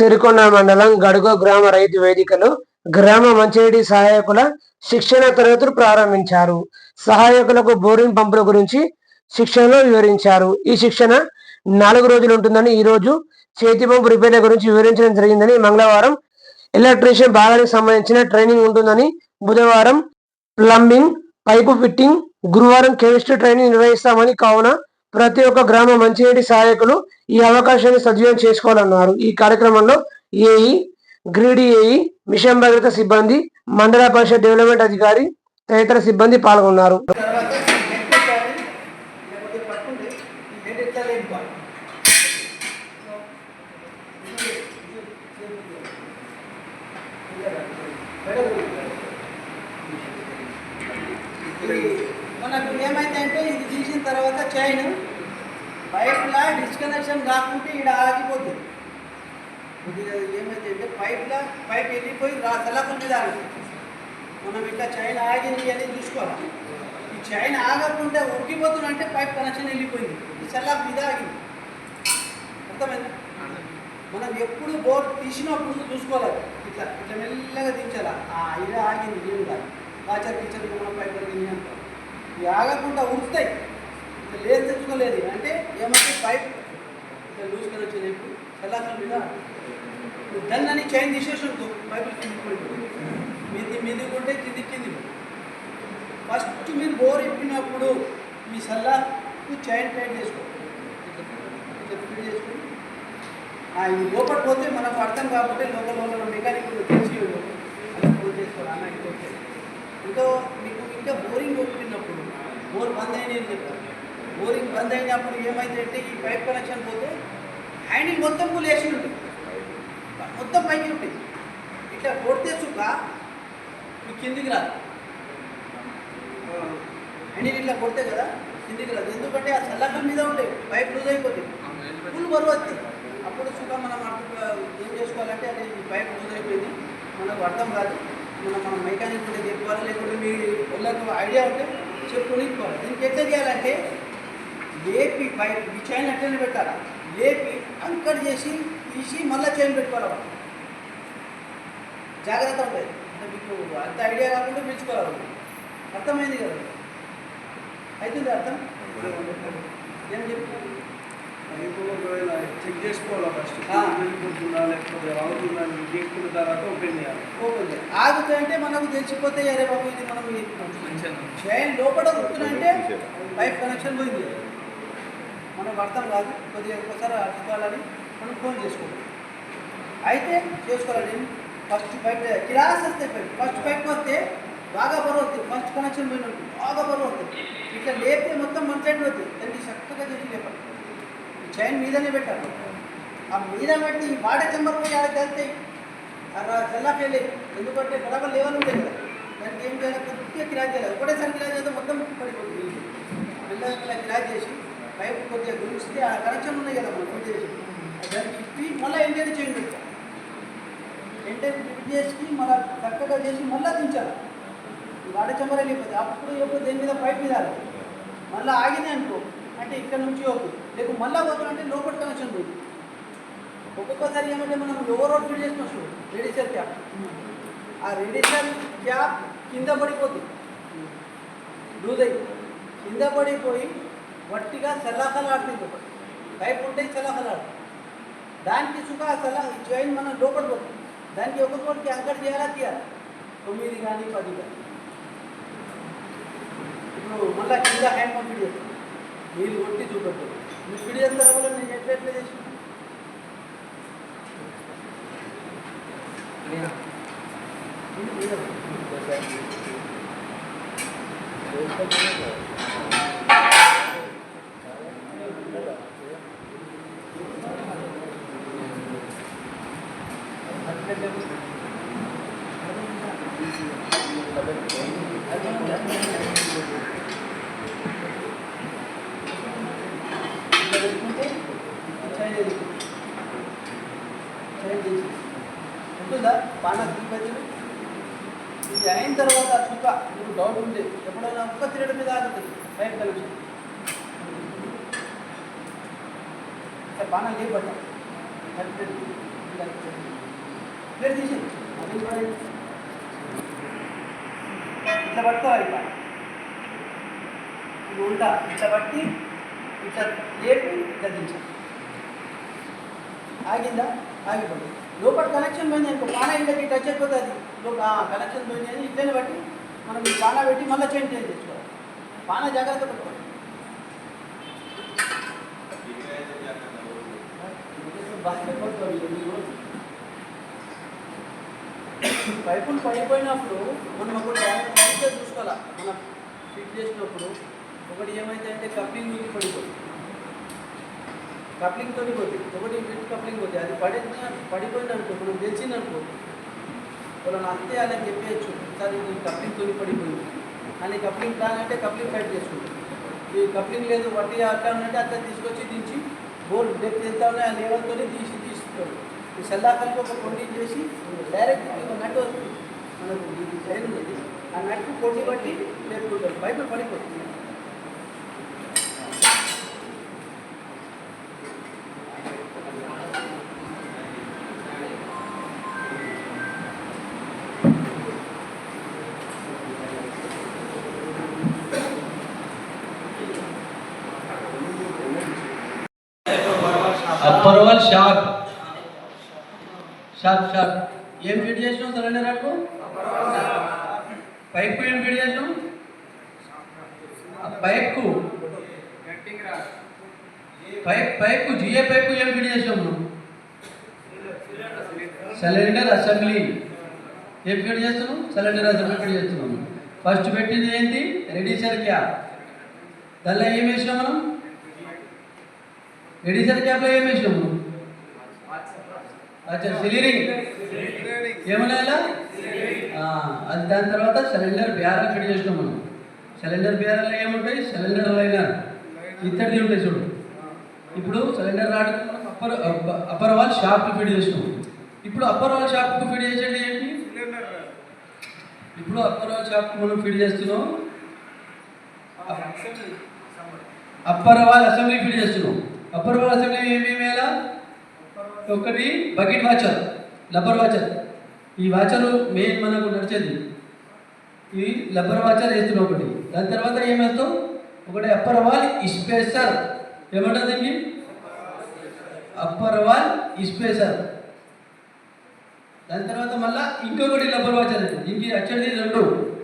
సిరికొండ మండలం గడుగో గ్రామ రైతు వేదికలో గ్రామ మంచినీటి సహాయకుల శిక్షణ తరగతులు ప్రారంభించారు. సహాయకులకు బోరింగ్ పంపుల గురించి శిక్షణలో వివరించారు. ఈ శిక్షణ నాలుగు రోజులు ఉంటుందని ఈ రోజు చేతి పంపు రిపేర్ల గురించి వివరించడం జరిగిందని మంగళవారం ఎలక్ట్రీషియన్ భాగానికి సంబంధించిన ట్రైనింగ్ ఉంటుందని బుధవారం ప్లంబింగ్ పైపు ఫిట్టింగ్ గురువారం కెమిస్ట్రీ ట్రైనింగ్ నిర్వహిస్తామని కావున ప్రతి ఒక్క గ్రామ మంచినీటి సహాయకులు ఈ అవకాశాన్ని సద్వినియోగం చేసుకోవాలన్నారు ఈ కార్యక్రమంలో ఏఈ గ్రీడీ ఏఈ మిషన్ భద్రత సిబ్బంది మండల పరిషత్ డెవలప్మెంట్ అధికారి తదితర సిబ్బంది పాల్గొన్నారు Thank you. పెట్టాలి ఇది మనకు ఏమైందంటే ఇది తీసిన తర్వాత చైన్ పైప్లా డిస్కనెక్షన్ కాకుంటే ఇక్కడ ఆగిపోతుంది. ఏమైతే ఏమైందంటే పైప్లా పైప్ వెళ్ళిపోయి రా సలకం మీద ఆగిపోతుంది మనం ఇట్లా చైన్ ఆగింది అని చూసుకోవాలి. ఈ చైన్ ఆగకుండా ఉరికిపోతుందంటే పైప్ కనెక్షన్ వెళ్ళిపోయింది. ఈ సెల్లాక్ మీద ఆగింది. అర్థమైంది? మనం ఎప్పుడు బోర్ తీసినప్పుడు చూసుకోవాలి. ఇట్లా ఇట్లా మెల్లగా దించాలి? ఆ ఇది ఆగింది నీళ్ళు కాదు. కాచర్ కిచర్ మనం పైప్ వెళ్ళింది అంటాం ఆగకుండా ఉంచుతాయి ఇట్లా లేదు తెచ్చుకోలేదు. అంటే ఏమంటే పైప్ ఇట్లా లూజ్ కనెక్షన్ చెప్పి సెల్లాకల మీద దాన్ని అని చైన్ తీసేసి ఉంటుంది పైపులు కిందికి మీది మీది ఉంటే కింది కింది ఫస్ట్ మీరు బోర్ ఇప్పినప్పుడు మీ సల్లాకు చైన్ టైట్ చేసుకో. ఫిట్ చేసుకుని ఆ, ఇది లోపల పోతే మనకు అర్థం కాకపోతే లోపల లోపల మెకానిక్ తెలిసి అలా ఫోన్ చేసుకోవాలి అన్న ఇది ఇంకా మీకు ఇంకా బోరింగ్ కొట్టినప్పుడు బోర్ బంద్ అయినాయని చెప్పారు బోరింగ్ బంద్ అయినప్పుడు ఏమైందంటే ఈ పైప్ కనెక్షన్ పోతే హ్యాండిల్ మొత్తం పూలు వేసి ఉంటుంది. మొత్తం పైకి ఉంటుంది. ఇట్లా కొడితే చుక్క ఈ కిందికి రాదు. హ్యాండిల్ ఇట్లా కొడితే కదా కిందికి రాదు. ఎందుకంటే ఆ చల్లకం మీద ఉంటాయి పైప్ లూజ్ అయిపోతుంది. ఫుల్ బరువు వస్తుంది. అప్పుడు చుక్క మనం అర్థం ఏం చేసుకోవాలంటే అది ఈ పైప్ లూజ్ అయిపోయింది. మనకు అర్థం కాదు. మనం మన మెకానిక్ కూడా చెప్పుకోవాలి లేకుంటే మీ వాళ్ళకి ఐడియా ఉంటే చెప్పుకొని ఇచ్చుకోవాలి దీనికి ఎట్లా చేయాలంటే లేపి పైప్ ఈ చైన్ అట్లనే పెట్టాలి లేపి అంకర్ చేసి తీసి మళ్ళీ చైన్ పెట్టుకోవాలి. జాగ్రత్త ఉంటుంది అంటే మీకు అంత ఐడియా కాకుండా పిలుచుకోవాలి అర్థమైంది కదా? అవుతుంది అర్థం? ఏం చెప్పు? ఇప్పుడు ఒకవేళ చెక్ చేసుకోవాలా ఫస్ట్. వెళ్ళిపోతుందా లేకపోతే చేసుకున్న తర్వాత ఓపెన్ చేయాలి. ఓపెన్ ఆగుతుంటే మనకు తెలిసిపోతే అరే బాబు ఇది మనం చైన్ లోపల వస్తుందంటే పైప్ కనెక్షన్ పోయింది. మనకు అర్థం కాదు. కొద్దిగా ఒకసారి అర్థాలని మనం ఫోన్ చేసుకోవాలి. అయితే చేసుకోవాలండి. ఫస్ట్ పైప్ క్లాస్ వస్తే పైప్ ఫస్ట్ పైప్ వస్తే బాగా బరువు వస్తుంది ఫస్ట్ కనెక్షన్ పోయిన బాగా బరువు వస్తుంది ఇట్లా లేపితే మొత్తం మన సైడ్ అవుతుంది దాన్ని చక్కగా చేసి లేపాలి. చైన్ మీదనే పెట్టాలి. ఆ మీద పెట్టి ఈ బాడ చెంబర్ పోయి ఆడ వెళ్తాయి అలా చల్లాకి వెళ్ళి ఎందుకంటే బరాబర్ లేవని ఉంటాయి కదా. దానికి ఏం చేయాలి? కొద్దిగా కిరాక్ చేయాలి. ఒకటేసారి కిరాక్ చేస్తే మొత్తం పడిపోతుంది. మెల్లగా మెల్లగా చేసి పైపు కొద్దిగా గురిస్తే ఆ కనెక్షన్ ఉన్నాయి కదా మనం ఫిట్ చేసి దానికి ఇప్పి మళ్ళీ ఎంటైనా చేంజ్ పెట్టాలి ఎంటైనా ఫిట్ చేసి మళ్ళీ చక్కగా చేసి మళ్ళీ దించాలి. వాడ చెంబర్ వెళ్ళిపోతుంది అప్పుడు ఎప్పుడు దేని మీద? పైప్ మీద మళ్ళీ ఆగింది అనుకో. అంటే ఇక్కడ నుంచి ఓకే. లేకపోతే మళ్ళీ పోతుందంటే లోపల కనెక్షన్ పోయింది ఒక్కొక్కసారి ఏమంటే మనం లోవర్ రోడ్ ఫిల్ చేసిన వస్తుంది రేడియేషన్ క్యాప్ ఆ రేడియేషన్ క్యాప్ కింద పడిపోతుంది లూజ్ అయ్యి. కింద పడిపోయి వట్టిగా చల్లాకలాడుతుంది ఒకటి పైపు ఉంటే చల్లాకలాడుతుంది దానికి సుఖ చల్ల జాయిన్ మనం లోపల పోతుంది దానికి ఒక్కొక్కటికి యాంకర్ చేయాలా తీయాలి? తొమ్మిది కానీ పది కానీ. ఇప్పుడు మళ్ళీ కింద హ్యాండ్ పంప్ చేస్తాం నీళ్ళు కొట్టి మీరు ఫిట్ చేస్తారు కూడా నేను ఎట్లా ఎట్లా చేసిన? ఉంటుందా ఇది అయిన తర్వాత చుక్క మీకు డౌట్ ఉంది ఎప్పుడైనా ఒక్క తిరగడం మీద ఆగుతుంది పైప్ కనెక్షన్ బాగా లేపడ్డా ప్లేట్ తీసి అది ఇట్లా పట్టుకోవాలి ఇది ఉంటా ఇట్లా పట్టి ఇట్లా లేపి ఇట్లా దించాలి ఆగిందా? ఆగిపోయింది. లోపల కనెక్షన్ పోయింది ఇంకో పాన ఇంటికి టచ్ అయిపోతుంది. అది కనెక్షన్ పోయింది అని ఇట్లనే బట్టి మనం ఈ పెట్టి మళ్ళీ చేంజ్ చేసి తెచ్చుకోవాలి. బాగా జాగ్రత్త పెట్టుకోవాలి. పైపులు పడిపోయినప్పుడు మనం ఒకటి జాగ్రత్తగా చూసుకోవాలి? మనం ఫిట్ చేసినప్పుడు ఒకటి ఏమైతే అంటే కప్లింగ్ నుంచి పడిపోతుంది కప్లింగ్ తోటి పోతుంది ఒకటి ఫిట్ కప్లింగ్ పోతుంది అది పడిన పడిపోయింది అనుకో మనం తెలిసింది వాళ్ళని అంతే అని చెప్పేయచ్చు. సార్ ఇది కప్లింగ్ తొలిపడిపోయింది అని కప్లింగ్ ప్లాన్ కప్లింగ్ టైట్ చేసుకుంటాం ఈ కప్లింగ్ లేదు వడ్డీ అట్లా అంటే అట్లా తీసుకొచ్చి దించి బోర్ డెప్త్ ఎంత ఉన్నాయి ఆ లెవెల్తో తీసి తీసుకోండి ఈ సెల్లాకల్కి ఒక కొండి చేసి డైరెక్ట్ ఒక నట్టు వస్తుంది. మనకు ఇది చైన్ ఉంది ఆ నట్టు కొండి బట్టి లేపుకుంటారు. బయట పడిపోతుంది. Upper valve sharp. Sharp sharp. ఏం ఫిట్ చేసినావు సిలిండర్ రాకు పైప్ ఏం ఫిట్ చేసినావు? పైప్కు. పైప్ పైపు జిఏ పైపు ఏం ఫిట్ చేసినావు నువ్వు? సిలిండర్ అసెంబ్లీ ఏం ఫిట్ చేస్తున్నావు? సిలిండర్ అసెంబ్లీ ఫిట్ చేస్తున్నావు ఫస్ట్ పెట్టింది ఏంటి? రెడీ క్యాప్ దానిలో ఏం వేసినాం మనం? ఎడిషన్ క్యాప్లో ఏం వేసినాం అచ్చా సిలిరింగ్ ఏమన్నా అది దాని తర్వాత సిలిండర్ బ్యారల్ ఫిట్ చేసినాం మనం. సిలిండర్ బ్యారల్ ఏముంటాయి? Cylinder liner. ఇత్తడిది ఉంటాయి చూడు. ఇప్పుడు cylinder rod upper upper valve షాప్కి ఫిట్ చేసినాం. ఇప్పుడు అప్పర్ వాల్ షాప్కి ఫిట్ చేసేది ఏంటి? ఇప్పుడు అప్పర్ వాల్ షాప్కి మనం ఫిట్ చేస్తున్నాం. అప్పర్ వాల్ అసెంబ్లీ ఫిట్ చేస్తున్నాం. అప్పర్ అసెంబ్లీ ఏమేమి ఎలా ఒకటి బకెట్ వాచర్ లబ్బర్ వాచర్. ఈ వాచర్ మెయిన్ మనకు నడిచేది. ఈ లబ్బర్ వాచర్ వేస్తున్నాం ఒకటి. దాని తర్వాత ఏం వేస్తాం? ఒకటి అప్పర్ వాల్ స్పేసర్ ఏమంటుంది దీనికి అప్పర్ వాల్ స్పేసర్ దాని తర్వాత మళ్ళా ఇంకొకటి లబ్బర్ వాచర్ దీనికి వచ్చేది రెండు.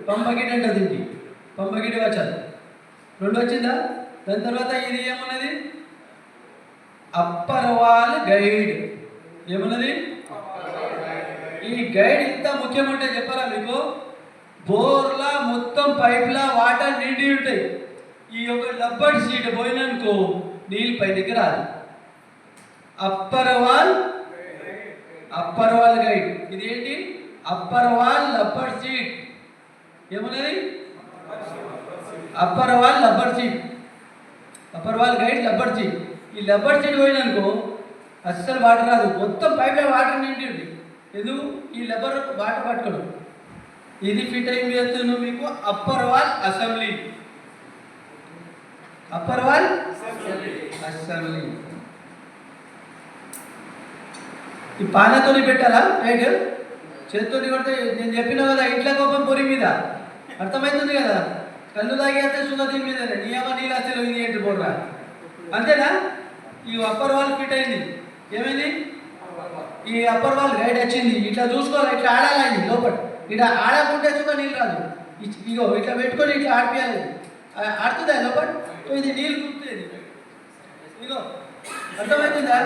పంప్ బకెట్ అంటారు దీనికి. Pump bucket washer. రెండు వచ్చిందా? దాని తర్వాత ఇది ఏమన్నది? Upper valve guide. ఏమన్నది? ఈ గైడ్ ఇంత ముఖ్యం అంటే చెప్పరా మీకు? బోర్లా మొత్తం పైప్లా వాటర్ నిండి ఉంటాయి. ఈ యొక్క లబ్బర్ సీట్ పోయిననుకో నీళ్ళు పైనకి రాదు. Upper valve upper valve guide. ఇది ఏంటి అప్పర్ వాల్ లబ్బర్ సీట్ ఏమున్నది? Upper valve rubber seat upper valve guide rubber seat ఈ లబ్బర్ సీట్ పోయిననుకో అస్సలు వాటర్ రాదు. మొత్తం పైపే వాటర్ నిండి ఉంది ఎందుకు? ఈ లబ్బర్ వాటర్ పట్టుకోడు ఇది ఫిట్ అయింది చేస్తున్నావు మీకు. Upper valve assembly. Upper valve assembly. ఈ పానతో పెట్టాలా? రైట్ చేతితో కొడితే నేను చెప్పిన కదా ఇంట్లో కోపం పొరి మీద. అర్థమవుతుంది కదా? కళ్ళు తాగేస్తే సుగ దీని మీద నియమ నీలాశలు ఇది ఏంటి బోర్రా? అంతేనా? ఈ అప్పర్ వాల్ ఫిట్ అయింది. ఏమైంది? ఈ అప్పర్ వాల్ గైడ్ వచ్చింది. ఇట్లా చూసుకోవాలి ఇట్లా ఆడాలి లోపల. ఇట్లా ఆడకుంటే చూడ నీళ్ళు రాదు. ఇగో ఇట్లా పెట్టుకొని ఇట్లా ఆడిపియాలి. ఆడుతుందా లోపల? ఇది నీళ్ళు కుడుతుంది ఇగో అర్థమవుతుందా?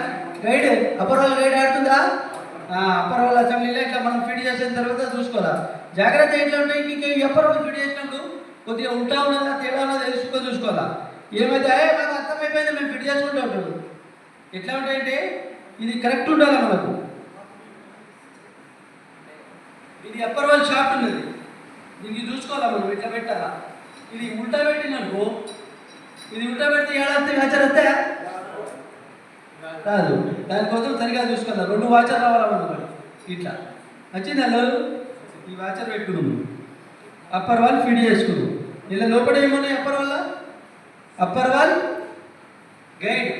గైడ్ అప్పర్ వాల్ గైడ్ ఆడుతుందా? అప్పర్ వాల్ అసెంబ్లీలో ఇట్లా మనం ఫిట్ చేసిన తర్వాత చూసుకోవాలా. జాగ్రత్త ఎట్లా ఉంటాయి? మీకు ఎప్పర్ వాల్ ఫిట్ చేసినప్పుడు కొద్దిగా ఉంటా ఉన్నదా తేడా ఉన్నదా తెలుసుకో చూసుకోవాలా. ఏమైతే మాకు అర్థమైపోయింది మేము ఫిట్ చేసుకుంటూ ఉంటాడు ఎట్లా ఉంటాయంటే ఇది కరెక్ట్ ఉండాలి మనకు ఇది అప్పర్ వాల్ షాఫ్ట్ ఉన్నది. దీనికి చూసుకోవాలా మనం? ఇట్లా పెట్టాలా? ఇది ఉల్టా పెట్టిననుకో ఇది ఉల్టా పెడితే ఏడాది వాచర్ వస్తే కాదు దానికోసం సరిగా చూసుకోవాలి? రెండు వాచర్ రావాలా మనం ఇట్లా. వచ్చింది అల్లు ఈ వాచర్ పెట్టుకున్నాము అప్పర్ వాల్ ఫీడ్ చేసుకున్నాం ఇలా లోపల ఏమున్నాయి? అప్పర్ వాళ్ళ అప్పర్ వాల్ గైడ్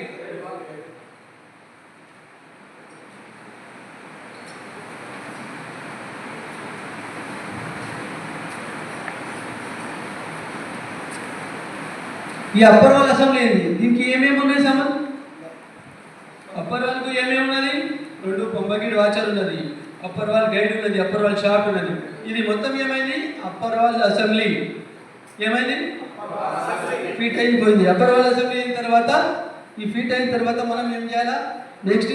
ఈ అప్పర్ వాల్ అసెంబ్లీ ఏంది? దీనికి ఏమేమి ఉన్నాయి సామాన్ అప్పర్ వాల్కు ఏమేమి ఉన్నది? రెండు పంబగిడి వాచర్ ఉన్నది అప్పర్ వాల్ గైడ్ ఉన్నది అప్పర్ వాల్ షార్ట్ ఉన్నది. ఇది మొత్తం ఏమైంది? Upper valve assembly. ఏమైంది? ఫీట్ అయిపోయింది. అప్పర్ వాల్ అసెంబ్లీ అయిన తర్వాత ఈ ఫీట్ అయిన తర్వాత మనం ఏం చేయాలా? నెక్స్ట్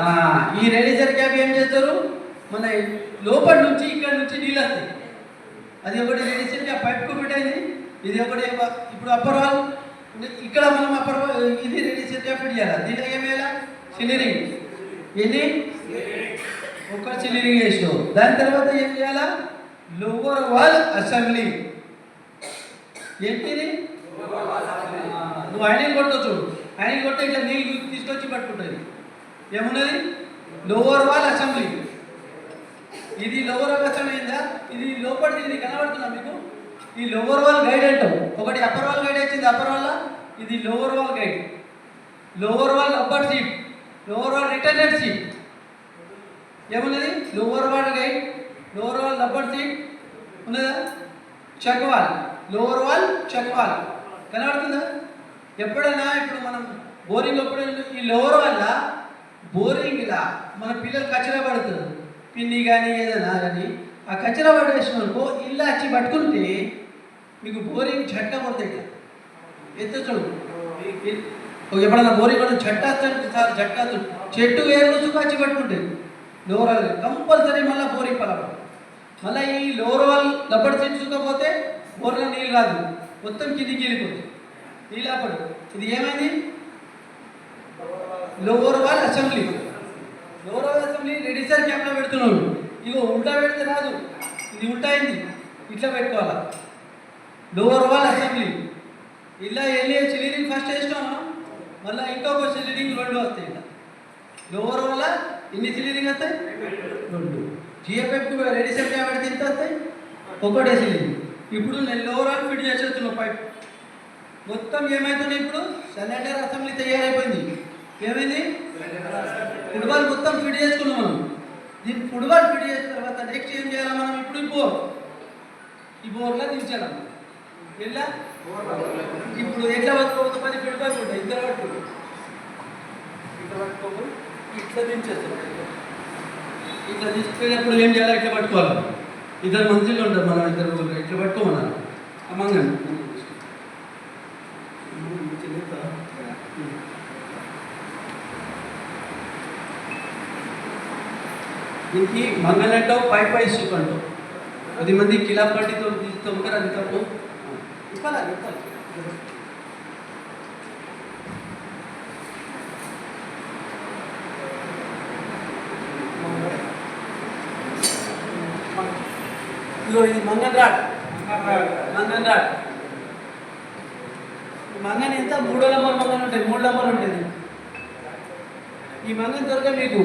ఆ, ఈ రెడీసర్ క్యాప్ ఏం చేస్తారు? మన లోపల నుంచి ఇక్కడ నుంచి నీళ్ళు వస్తాయి. అది ఒకటి రెడీసర్ ఆ పైప్ పెట్టింది ఇది ఒకటి ఇప్పుడు అప్పర్ వాల్ ఇక్కడ మనం అప్పర్ ఇది రెడీ క్యాప్ ఫిట్ చేయాలి దీంట్లో ఏం వేయాలా? సిలిరింగ్ ఇది ఒక సిలిరింగ్ వేసావు దాని తర్వాత ఏం చేయాలా? Lower valve assembly. ఏంటిది? నువ్వు ఐనింగ్ కొడతావు చూడు. ఐనింగ్ కొడితే ఇట్లా నీళ్ళు తీసుకొచ్చి పట్టుకుంటుంది. ఏమున్నది? Lower valve assembly. ఇది లోవర్ వాల్ అయిందా ఇది లోపలిది ఇది కనబడుతుందా మీకు? ఈ లోవర్ వాల్ గైడ్ అంటాం. ఒకటి అప్పర్ వాల్ గైడ్ వచ్చింది. అప్పర్ వాల్ ఇది lower valve guide lower valve upper seat lower valve returned seat ఏమున్నది? Lower valve guide lower valve upper seat ఉన్నదా? Check valve lower valve check valve కనబడుతుందా? ఎప్పుడైనా ఇప్పుడు మనం బోరింగ్ ఎప్పుడైనా ఈ లోవర్ వల్ల బోరింగ్లా మన పిల్లలు కచ్చరా పడుతుంది పిన్ని కానీ ఏదైనా కానీ ఆ కచ్చరా పడేసిన అనుకో ఇల్లు వచ్చి పట్టుకుంటే మీకు బోరింగ్ చెట్ట పడుతుంది ఎత్తు ఎత్త చూడు ఎప్పుడన్నా బోరింగ్ పడితే చెట్ట వస్తుంది సార్ చెట్ట చెట్టు వేరు రుచుకు వచ్చి పట్టుకుంటుంది లోవర్ కంపల్సరీ మళ్ళీ బోరింగ్ పలపడు మళ్ళీ ఈ లోవర్ వాల్ లబ్బడి తెచ్చుకోకపోతే బోర్లో నీళ్ళు రాదు. మొత్తం కిందికి వెళ్ళిపోతుంది. నీళ్ళు ఆపడు. ఇది ఏమైంది? Lower valve assembly lower assembly reducer క్యాప్లో పెడుతున్నాడు ఇగో ఉల్టా పెడితే రాదు. ఇది ఉల్టా అయింది. ఇట్లా పెట్టుకోవాలా? లోవర్ వాల్ అసెంబ్లీ ఇలా వెళ్ళి లీడింగ్ ఫస్ట్ వేసినాం మనం మళ్ళీ ఇంకొక లీడింగ్ రెండు వస్తాయి ఇట్లా. లోవర్ వల్ల ఎన్ని సిలీరింగ్ వస్తాయి? రెండు. జిఎఫ్ఎఫ్ రెడీసర్ క్యాప్ పెడితే ఎంత వస్తాయి? ఒకటే సిలింగ్ ఇప్పుడు నేను లోవర్ వాల్ ఫిట్ చేసేస్తున్నా పైప్. మొత్తం ఏమైతున్నాయి ఇప్పుడు? సెలెండర్ అసెంబ్లీ తయారైపోయింది. ఏమైంది? ఫుట్బాల్ మొత్తం ఫిట్ చేసుకున్నాం మనం. దీన్ని ఫుట్బాల్ ఫిట్ చేసిన తర్వాత నెక్స్ట్ ఏం చేయాలి మనం? ఇప్పుడు ఈ బోర్ ఈ బోర్లో దించాలి ఎట్లా? ఇప్పుడు ఎట్లా పట్టుకోవద్దు పది ఫుట్బాల్ ఉంటాయి ఇద్దరు పట్టుకో ఇట్లా పట్టుకోకు ఇట్లా దించేస్తాం. ఇట్లా తీసుకునేటప్పుడు ఏం చేయాలి? ఇట్లా పట్టుకోవాలి? ఇద్దరు మంచిగా ఉంటారు మనం ఇద్దరు. ఇట్లా పట్టుకోమన్నారు అమ్మంగండి దీనికి మంగళంటావు పై పై సూప్ అంటావు పది మంది కిలా పట్టితో తీస్తాం కదా అది తప్పు. ఇది మంగన్ రాడ్ మంగన్ రాడ్ మంగన్ ఎంత? మూడో నంబర్ మంగన్ ఉంటుంది మూడు నంబర్ ఉంటుంది. ఈ మంగన్ దొరక మీకు.